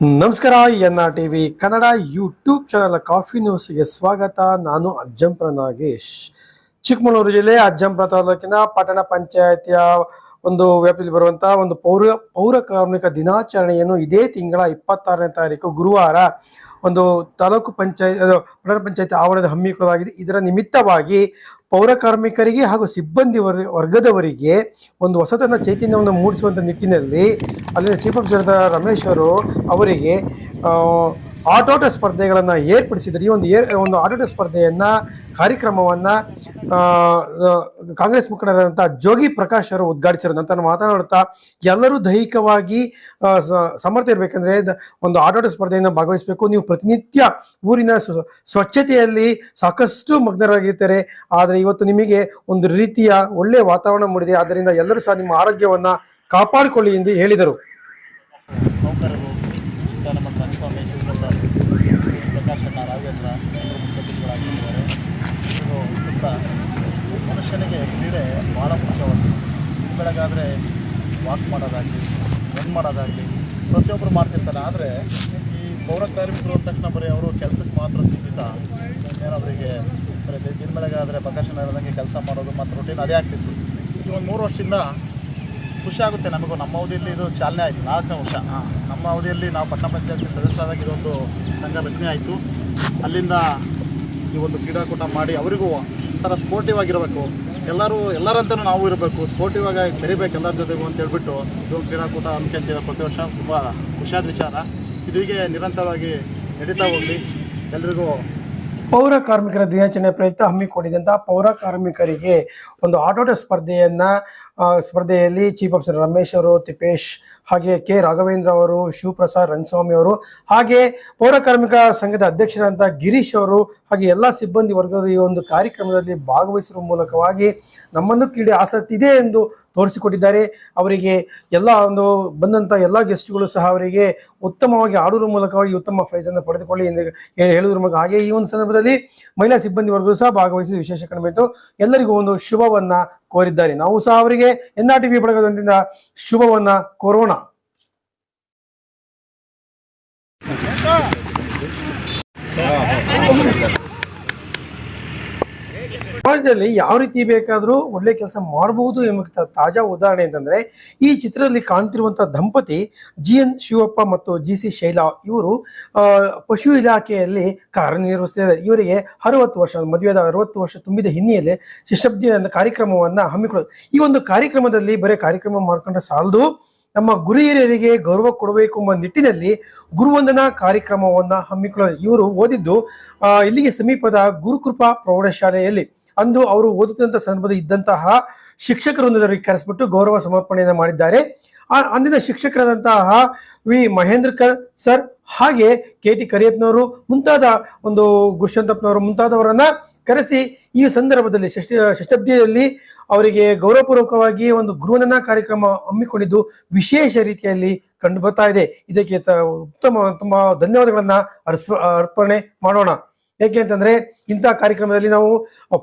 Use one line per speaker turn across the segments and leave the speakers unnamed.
ನಮಸ್ಕಾರ, N R TV Kannada YouTube channel coffee ನ್ಯೂಸ್ಗೆ ಸ್ವಾಗತ. ನಾನು ಅಜ್ಜಂಪುರ ನಾಗೇಶ್ ಚಿಕ್ಕಮಗಳೂರು ಜಿಲ್ಲೆ ಅಜ್ಜಂಪುರ ತಾಲೂಕಿನ ಪಟ್ಟಣ ಪಂಚಾಯತಿಯ ಒಂದು ವ್ಯಾಪ್ತಿಯಲ್ಲಿ ಬರುವಂತಹ ಒಂದು ಪೌರ ಪೌರ ಕಾರ್ಮಿಕ ದಿನಾಚರಣೆಯನ್ನು ಇದೇ ತಿಂಗಳ ಇಪ್ಪತ್ತಾರನೇ ತಾರೀಕು ಗುರುವಾರ ಒಂದು ತಾಲೂಕು ಪಂಚಾಯತ್ ಪಟ್ಟಣ ಪಂಚಾಯತ್ ಆವರಣದ ಹಮ್ಮಿಕೊಳ್ಳಲಾಗಿದೆ ಇದರ ನಿಮಿತ್ತವಾಗಿ ಪೌರ ಕಾರ್ಮಿಕರಿಗೆ ಹಾಗೂ ಸಿಬ್ಬಂದಿ ವರ್- ವರ್ಗದವರಿಗೆ ಒಂದು ಹೊಸತನ ಚೈತನ್ಯವನ್ನು ಮೂಡಿಸುವಂಥ ನಿಟ್ಟಿನಲ್ಲಿ ಅಲ್ಲಿನ ಚೀಫ್ ಆಫೀಸರ್ ರಮೇಶ್ ಅವರು ಅವರಿಗೆ ಆಟೋಟ ಸ್ಪರ್ಧೆಗಳನ್ನು ಏರ್ಪಡಿಸಿದ್ದಾರೆ. ಈ ಒಂದು ಏರ್, ಒಂದು ಆಟೋಟ ಸ್ಪರ್ಧೆಯನ್ನು, ಕಾರ್ಯಕ್ರಮವನ್ನ ಕಾಂಗ್ರೆಸ್ ಮುಖಂಡರಾದಂಥ ಜೋಗಿ ಪ್ರಕಾಶ್ ಅವರು ಉದ್ಘಾಟಿಸಿರೋ ನಂತರ ಮಾತನಾಡುತ್ತಾ ಎಲ್ಲರೂ ದೈಹಿಕವಾಗಿ ಸಮರ್ಥ ಇರಬೇಕಂದ್ರೆ ಒಂದು ಆಟೋಟ ಸ್ಪರ್ಧೆಯನ್ನು ಭಾಗವಹಿಸಬೇಕು. ನೀವು ಪ್ರತಿನಿತ್ಯ ಊರಿನ ಸ್ವ- ಸ್ವಚ್ಛತೆಯಲ್ಲಿ ಸಾಕಷ್ಟು ಮಗ್ನರಾಗಿರ್ತಾರೆ. ಆದರೆ ಇವತ್ತು ನಿಮಗೆ ಒಂದು ರೀತಿಯ ಒಳ್ಳೆಯ ವಾತಾವರಣ ಮೂಡಿದೆ. ಆದ್ದರಿಂದ ಎಲ್ಲರೂ ಸಹ ನಿಮ್ಮ ಆರೋಗ್ಯವನ್ನು ಕಾಪಾಡಿಕೊಳ್ಳಿ ಎಂದು ಹೇಳಿದರು.
ರಾಘವೇಂದ್ರ ಎಲ್ಲರೂ ಮುಖ್ಯತಿಥಿಗಳಾಗಿದ್ದಾರೆ ಇದು ಸುತ್ತ ಮನುಷ್ಯನಿಗೆ ಕ್ರೀಡೆ ಭಾಳ ಮುಖ್ಯವಾಗಿದೆ ಬೆಳಗಾದರೆ ವಾಕ್ ಮಾಡೋದಾಗಲಿ ರನ್ ಮಾಡೋದಾಗಲಿ ಪ್ರತಿಯೊಬ್ಬರು ಮಾಡ್ತಿರ್ತಾರೆ. ಆದರೆ ಈ ಪೌರ ಕಾರ್ಮಿಕರು ಅಂದ ತಕ್ಷಣ ಬರೀ ಅವರು ಕೆಲಸಕ್ಕೆ ಮಾತ್ರ ಸೀಮಿತ. ಏನವರಿಗೆ ದಿನ ಬೆಳಗಾದರೆ ಪ್ರಕಾಶನ ಇರೋದಂಗೆ ಕೆಲಸ ಮಾಡೋದು ಮತ್ತು ರೊಟೀನ್ ಅದೇ ಆಗ್ತಿತ್ತು. ಈ ಒಂದು ಮೂರು ವರ್ಷದಿಂದ ಖುಷಿ ಆಗುತ್ತೆ ನಮಗೂ. ನಮ್ಮ ಅವಧಿಯಲ್ಲಿ ಇದು ಚಾಲನೆ ಆಯಿತು. ನಾಲ್ಕನೇ ವರ್ಷ. ನಮ್ಮ ಅವಧಿಯಲ್ಲಿ ನಾವು ಪಟ್ಟಣ ಪಂಚಾಯತಿ ಸದಸ್ಯರಾದಾಗ ಇದೊಂದು ಸಂಘ ರಚನೆ ಆಯಿತು. ಅಲ್ಲಿಂದ ಈ ಒಂದು ಕ್ರೀಡಾಕೂಟ ಮಾಡಿ ಅವರಿಗೂ ಒಂಥರ ಸ್ಪೋರ್ಟಿವ್ ಆಗಿರಬೇಕು. ಎಲ್ಲರೂ ಎಲ್ಲರಂತೂ ನಾವು ಇರಬೇಕು. ಸ್ಪೋರ್ಟಿವ್ ಆಗಿ ಬೆರಿಬೇಕು ಎಲ್ಲರ ಜೊತೆಗೂ ಅಂತ ಹೇಳ್ಬಿಟ್ಟು ಇದೊಂದು ಕ್ರೀಡಾಕೂಟ ಹಮ್ಮಿಕೊಂತಿದೆ ಪ್ರತಿ ವರ್ಷ ತುಂಬ ಖುಷಿಯಾದ ವಿಚಾರ. ಇದು ಹೀಗೆ ನಿರಂತರವಾಗಿ ನಡೀತಾ ಹೋಗಲಿ. ಎಲ್ರಿಗೂ
ಪೌರ ಕಾರ್ಮಿಕರ ದಿನಾಚರಣೆ ಪ್ರಯುಕ್ತ ಹಮ್ಮಿಕೊಂಡಿದ್ದಂತಹ ಪೌರ ಕಾರ್ಮಿಕರಿಗೆ ಒಂದು ಆಟೋಟ ಸ್ಪರ್ಧೆಯನ್ನ ಸ್ಪರ್ಧೆಯಲ್ಲಿ ಚೀಫ್ ಆಫೀಸರ್ ರಮೇಶ್ ಅವರು, ತಿಪೇಶ್, ಹಾಗೆ ಕೆ ರಾಘವೇಂದ್ರ ಅವರು, ಶಿವಪ್ರಸಾದ್ ರಂಗಸ್ವಾಮಿ ಅವರು, ಹಾಗೆ ಪೌರ ಕಾರ್ಮಿಕ ಸಂಘದ ಅಧ್ಯಕ್ಷರಾದಂಥ ಗಿರೀಶ್ ಅವರು, ಹಾಗೆ ಎಲ್ಲ ಸಿಬ್ಬಂದಿ ವರ್ಗದ ಈ ಒಂದು ಕಾರ್ಯಕ್ರಮದಲ್ಲಿ ಭಾಗವಹಿಸುವ ಮೂಲಕವಾಗಿ ನಮ್ಮಲ್ಲೂ ಕ್ರೀಡೆ ಆಸಕ್ತಿ ಇದೆ ಎಂದು ತೋರಿಸಿಕೊಟ್ಟಿದ್ದಾರೆ. ಅವರಿಗೆ ಎಲ್ಲ ಒಂದು ಬಂದಂಥ ಎಲ್ಲ ಗೆಸ್ಟ್ಗಳು ಸಹ ಅವರಿಗೆ ಉತ್ತಮವಾಗಿ ಆಡುವ ಮೂಲಕವಾಗಿ ಉತ್ತಮ ಪ್ರೈಸನ್ನು ಪಡೆದುಕೊಳ್ಳಿ ಎಂದು ಹೇಳುವುದರ ಮೂಲಕ. ಹಾಗೆ ಈ ಒಂದು ಸಂದರ್ಭದಲ್ಲಿ ಮಹಿಳಾ ಸಿಬ್ಬಂದಿ ವರ್ಗಗಳು ಸಹ ಭಾಗವಹಿಸಿ ವಿಶೇಷ ಕಂಡುಬಿಟ್ಟು ಎಲ್ಲರಿಗೂ ಒಂದು ಶುಭವನ್ನ ಕೋರಿದ್ದಾರೆ. ನಾವು ಸಹ ಅವರಿಗೆ ಎನ್ ಆರ್ ಟಿ ವಿ ಬಳಗದಿಂದ ಶುಭವನ್ನ ಕೋರೋಣ ಸಮಾಜದಲ್ಲಿ ಯಾವ ರೀತಿ ಬೇಕಾದರೂ ಒಳ್ಳೆ ಕೆಲಸ ಮಾಡಬಹುದು ಎಂಬ ತಾಜಾ ಉದಾಹರಣೆ ಅಂತಂದ್ರೆ, ಈ ಚಿತ್ರದಲ್ಲಿ ಕಾಣ್ತಿರುವಂತಹ ದಂಪತಿ ಜಿ ಎನ್ ಶಿವಪ್ಪ ಮತ್ತು ಜಿ ಸಿ ಶೈಲಾ ಇವರು ಪಶು ಇಲಾಖೆಯಲ್ಲಿ ಕಾರ್ಯನಿರ್ವಹಿಸುತ್ತಿದ್ದಾರೆ ಇವರಿಗೆ ಅರವತ್ತು ವರ್ಷ, ಮದುವೆಯಾದ ಅರವತ್ತು ವರ್ಷ ತುಂಬಿದ ಹಿನ್ನೆಲೆ ಶಿಶಬ್ದಿ ಕಾರ್ಯಕ್ರಮವನ್ನ ಹಮ್ಮಿಕೊಳ್ಳೋದು. ಈ ಒಂದು ಕಾರ್ಯಕ್ರಮದಲ್ಲಿ ಬರೀ ಕಾರ್ಯಕ್ರಮ ಮಾಡ್ಕೊಂಡ್ರೆ ಸಾಲದು. ನಮ್ಮ ಗುರು ಹಿರಿಯರಿಗೆ ಗೌರವ ಕೊಡಬೇಕು ಎಂಬ ನಿಟ್ಟಿನಲ್ಲಿ ಗುರುವಂದನಾ ಕಾರ್ಯಕ್ರಮವನ್ನು ಹಮ್ಮಿಕೊಳ್ಳೋದು. ಇವರು ಓದಿದ್ದು ಇಲ್ಲಿಗೆ ಸಮೀಪದ ಗುರುಕೃಪಾ ಪ್ರೌಢಶಾಲೆಯಲ್ಲಿ. ಅಂದು ಅವರು ಓದುತ್ತಿದ್ದಂಥ ಸಂದರ್ಭದಲ್ಲಿ ಇದ್ದಂತಹ ಶಿಕ್ಷಕರೊಂದರಲ್ಲಿ ಕರೆಸ್ಬಿಟ್ಟು ಗೌರವ ಸಮರ್ಪಣೆಯನ್ನು ಮಾಡಿದ್ದಾರೆ. ಅಂದಿನ ಶಿಕ್ಷಕರಾದಂತಹ ವಿ. ಮಹೇಂದ್ರಕರ್ ಸರ್ ಹಾಗೆ ಕೆ. ಟಿ. ಕರಿಯಪ್ಪನವರು, ಮುಂತಾದ ಒಂದು ಗುರುಶಂತಪ್ಪನವರು, ಮುಂತಾದವರನ್ನ ಕರೆಸಿ ಈ ಸಂದರ್ಭದಲ್ಲಿ ಷಷ್ಠ, ಷಷ್ಠಬ್ದಿಯಲ್ಲಿ ಅವರಿಗೆ ಗೌರವಪೂರ್ವಕವಾಗಿ ಒಂದು ಗೃಹನ ಕಾರ್ಯಕ್ರಮ ಹಮ್ಮಿಕೊಂಡಿದ್ದು ವಿಶೇಷ ರೀತಿಯಲ್ಲಿ ಕಂಡು ಬರ್ತಾ ಇದೆ. ಇದಕ್ಕೆ ಉತ್ತಮ, ತುಂಬ ಧನ್ಯವಾದಗಳನ್ನ ಅರ್ಪ ಅರ್ಪಣೆ ಮಾಡೋಣ. ಯಾಕೆ ಅಂತಂದ್ರೆ ಇಂಥ ಕಾರ್ಯಕ್ರಮದಲ್ಲಿ ನಾವು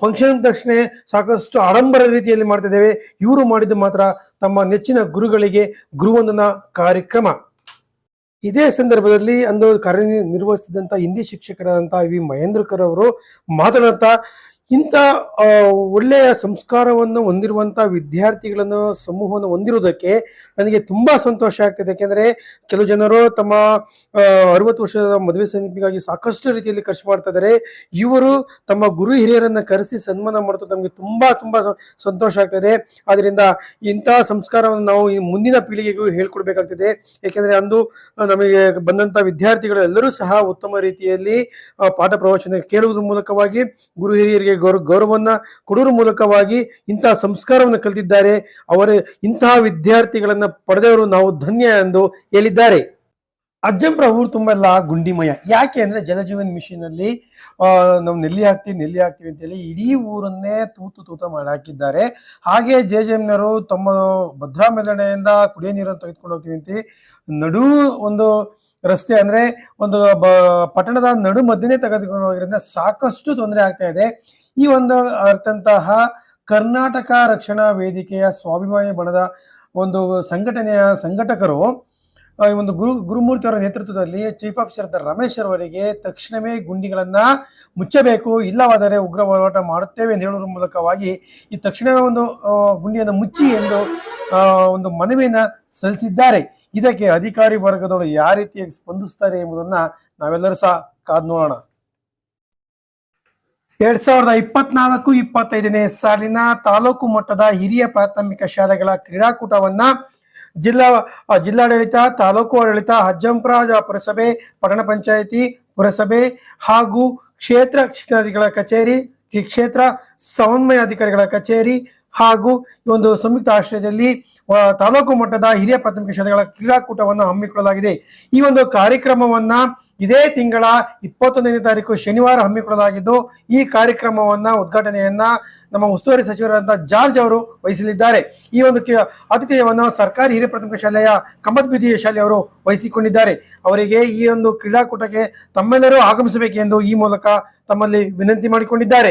ಫಂಕ್ಷನ್ ತಕ್ಷಣ ಸಾಕಷ್ಟು ಆಡಂಬರ ರೀತಿಯಲ್ಲಿ ಮಾಡ್ತಿದ್ದೇವೆ ಇವರು ಮಾಡಿದ್ದು ಮಾತ್ರ ತಮ್ಮ ನೆಚ್ಚಿನ ಗುರುಗಳಿಗೆ ಗುರುವಂದನ ಕಾರ್ಯಕ್ರಮ. ಇದೇ ಸಂದರ್ಭದಲ್ಲಿ ಅಂದು ಕಾರ್ಯನಿರ್ವಹಿಸಿದಂಥ ಹಿಂದಿ ಶಿಕ್ಷಕರಾದಂಥ ವಿ ಮಹೇಂದ್ರಕರ್ ಅವರು ಮಾತನಾಡ್ತಾ ಇಂಥ ಒಳ್ಳೆಯ ಸಂಸ್ಕಾರವನ್ನು ಹೊಂದಿರುವಂಥ ವಿದ್ಯಾರ್ಥಿಗಳನ್ನು ಸಮೂಹವನ್ನು ಹೊಂದಿರುವುದಕ್ಕೆ ನನಗೆ ತುಂಬ ಸಂತೋಷ ಆಗ್ತಿದೆ. ಯಾಕೆಂದರೆ ಕೆಲವು ಜನರು ತಮ್ಮ ಅರವತ್ತು ವರ್ಷದ ಮದುವೆ ಸಮಿತಿಗಾಗಿ ಸಾಕಷ್ಟು ರೀತಿಯಲ್ಲಿ ಖರ್ಚು ಮಾಡ್ತಾ ಇದ್ದಾರೆ. ಇವರು ತಮ್ಮ ಗುರು ಹಿರಿಯರನ್ನು ಕರೆಸಿ ಸನ್ಮಾನ ಮಾಡೋದು ನಮಗೆ ತುಂಬ ತುಂಬ ಸಂತೋಷ ಆಗ್ತದೆ. ಆದ್ದರಿಂದ ಇಂಥ ಸಂಸ್ಕಾರವನ್ನು ನಾವು ಈ ಮುಂದಿನ ಪೀಳಿಗೆಗೂ ಹೇಳ್ಕೊಡ್ಬೇಕಾಗ್ತದೆ. ಏಕೆಂದರೆ ಅಂದು ನಮಗೆ ಬಂದಂಥ ವಿದ್ಯಾರ್ಥಿಗಳು ಎಲ್ಲರೂ ಸಹ ಉತ್ತಮ ರೀತಿಯಲ್ಲಿ ಪಾಠ ಪ್ರವಚನ ಕೇಳುವುದರ ಮೂಲಕವಾಗಿ ಗುರು ಹಿರಿಯರಿಗೆ ಗೌರವ ಗೌರವವನ್ನ ಕೊಡುವ ಮೂಲಕವಾಗಿ ಇಂತಹ ಸಂಸ್ಕಾರವನ್ನು ಕಲಿತಿದ್ದಾರೆ. ಅವರ ಇಂತಹ ವಿದ್ಯಾರ್ಥಿಗಳನ್ನ ಪಡೆದವರು ನಾವು ಧನ್ಯ ಎಂದು ಹೇಳಿದ್ದಾರೆ. ಅಜ್ಜಂಪುರ ಊರು ತುಂಬ ಎಲ್ಲ ಗುಂಡಿಮಯ. ಯಾಕೆ ಅಂದ್ರೆ ಜಲಜೀವನ್ ಮಿಷನ್ ಅಲ್ಲಿ ನಾವು ನೆಲ್ಲಿ ಹಾಕ್ತೀವಿ ನೆಲ್ಲಿ ಹಾಕ್ತೀವಿ ಅಂತೇಳಿ ಇಡೀ ಊರನ್ನೇ ತೂತು ತೂತ ಮಾಡಿ ಹಾಕಿದ್ದಾರೆ. ಹಾಗೆ ಜೆ ಜೆ ಎಮ್ನವರು ತಮ್ಮ ಭದ್ರಾ ಮೇಲಣೆಯಿಂದ ಕುಡಿಯೋ ನೀರನ್ನು ತೆಗೆದುಕೊಂಡು ಹೋಗ್ತೀವಿ ಅಂತ ನಡು ಒಂದು ರಸ್ತೆ ಅಂದ್ರೆ ಒಂದು ಪಟ್ಟಣದ ನಡು ಮಧ್ಯನೇ ತೆಗೆದುಕೊಂಡು ಹೋಗಿರೋದ್ರಿಂದ ಸಾಕಷ್ಟು ತೊಂದರೆ ಆಗ್ತಾ ಇದೆ. ಈ ಒಂದು ಅರ್ಥಂತಹ ಕರ್ನಾಟಕ ರಕ್ಷಣಾ ವೇದಿಕೆಯ ಸ್ವಾಭಿಮಾನಿ ಬಣದ ಒಂದು ಸಂಘಟನೆಯ ಸಂಘಟಕರು ಈ ಒಂದು ಗುರು ಗುರುಮೂರ್ತಿ ಅವರ ನೇತೃತ್ವದಲ್ಲಿ ಚೀಫ್ ಆಫೀಸರ್ ರಮೇಶ್ ಅವರಿಗೆ ತಕ್ಷಣವೇ ಗುಂಡಿಗಳನ್ನ ಮುಚ್ಚಬೇಕು, ಇಲ್ಲವಾದರೆ ಉಗ್ರ ಹೋರಾಟ ಮಾಡುತ್ತೇವೆ ಎಂದು ಹೇಳುವ ಮೂಲಕವಾಗಿ ಈ ತಕ್ಷಣವೇ ಒಂದು ಗುಂಡಿಯನ್ನು ಮುಚ್ಚಿ ಎಂದು ಒಂದು ಮನವಿಯನ್ನ ಸಲ್ಲಿಸಿದ್ದಾರೆ. ಇದಕ್ಕೆ ಅಧಿಕಾರಿ ವರ್ಗದವರು ಯಾವ ರೀತಿಯಾಗಿ ಸ್ಪಂದಿಸ್ತಾರೆ ಎಂಬುದನ್ನ ನಾವೆಲ್ಲರೂ ಸಹ ಕಾದು ನೋಡೋಣ. ಎರಡ್ ಸಾವಿರದ ಇಪ್ಪತ್ನಾಲ್ಕು, ಇಪ್ಪತ್ತೈದನೇ ಸಾಲಿನ ತಾಲೂಕು ಮಟ್ಟದ ಹಿರಿಯ ಪ್ರಾಥಮಿಕ ಶಾಲೆಗಳ ಕ್ರೀಡಾಕೂಟವನ್ನ ಜಿಲ್ಲಾ ಜಿಲ್ಲಾಡಳಿತ, ತಾಲೂಕು ಆಡಳಿತ ಅಜ್ಜಂಪುರ ಪುರಸಭೆ, ಪಟ್ಟಣ ಪಂಚಾಯಿತಿ ಪುರಸಭೆ ಹಾಗೂ ಕ್ಷೇತ್ರ ಶಿಕ್ಷಣಾಧಿಕಾರಿಗಳ ಕಚೇರಿ ಕ್ಷೇತ್ರ ಸಮನ್ವಯ ಅಧಿಕಾರಿಗಳ ಕಚೇರಿ ಹಾಗೂ ಈ ಒಂದು ಸಂಯುಕ್ತ ಆಶ್ರಯದಲ್ಲಿ ತಾಲೂಕು ಮಟ್ಟದ ಹಿರಿಯ ಪ್ರಾಥಮಿಕ ಶಾಲೆಗಳ ಕ್ರೀಡಾಕೂಟವನ್ನು ಹಮ್ಮಿಕೊಳ್ಳಲಾಗಿದೆ. ಈ ಒಂದು ಕಾರ್ಯಕ್ರಮವನ್ನ ಇದೇ ತಿಂಗಳ ಇಪ್ಪತ್ತೊಂದನೇ ತಾರೀಕು ಶನಿವಾರ ಹಮ್ಮಿಕೊಳ್ಳಲಾಗಿದ್ದು ಈ ಕಾರ್ಯಕ್ರಮವನ್ನ, ಉದ್ಘಾಟನೆಯನ್ನ ನಮ್ಮ ಉಸ್ತುವಾರಿ ಸಚಿವರಾದ ಜಾರ್ಜ್ ಅವರು ವಹಿಸಲಿದ್ದಾರೆ. ಈ ಒಂದು ಆತಿಥೇಯವನ್ನು ಸರ್ಕಾರಿ ಹಿರಿಯ ಪ್ರಾಥಮಿಕ ಶಾಲೆಯ ಕಮ್ಮತ್ ಶಾಲೆಯವರು ವಹಿಸಿಕೊಂಡಿದ್ದಾರೆ. ಅವರಿಗೆ ಈ ಒಂದು ಕ್ರೀಡಾಕೂಟಕ್ಕೆ ತಮ್ಮೆಲ್ಲರೂ ಆಗಮಿಸಬೇಕೆಂದು ಈ ಮೂಲಕ ತಮ್ಮಲ್ಲಿ ವಿನಂತಿ ಮಾಡಿಕೊಂಡಿದ್ದಾರೆ.